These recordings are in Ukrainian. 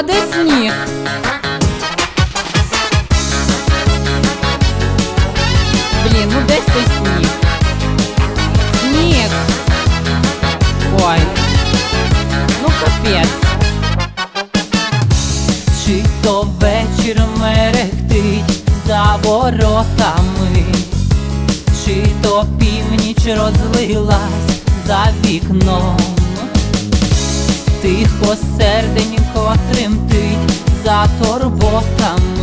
А де сніг? Блін, ну десь той сніг. Сніг. Ой. Ну капець. Чи то вечір мерехтить за воротами, чи то північ розлилась за вікном, тихо серденько тремтить за турботами.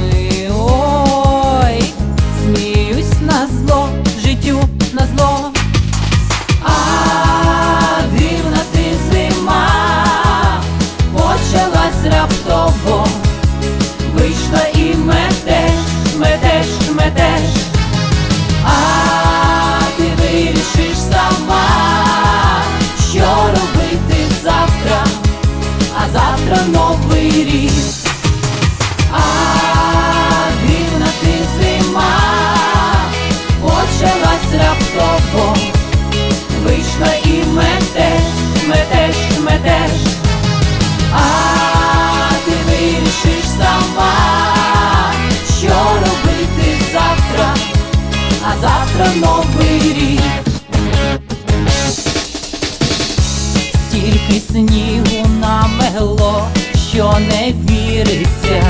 Стільки снігу намело, що не віриться,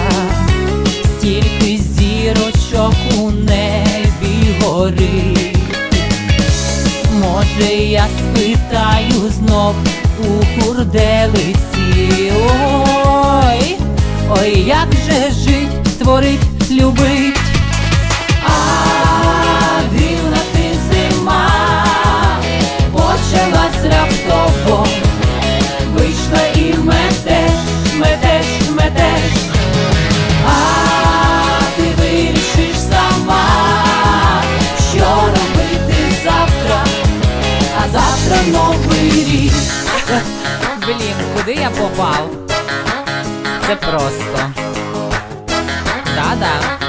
стільки зірочок у небі горить. Може, я спитаю знов у хурделиці. Ой, ой, як же жить, творить, любить. Куди я попав? Це просто. Да-да.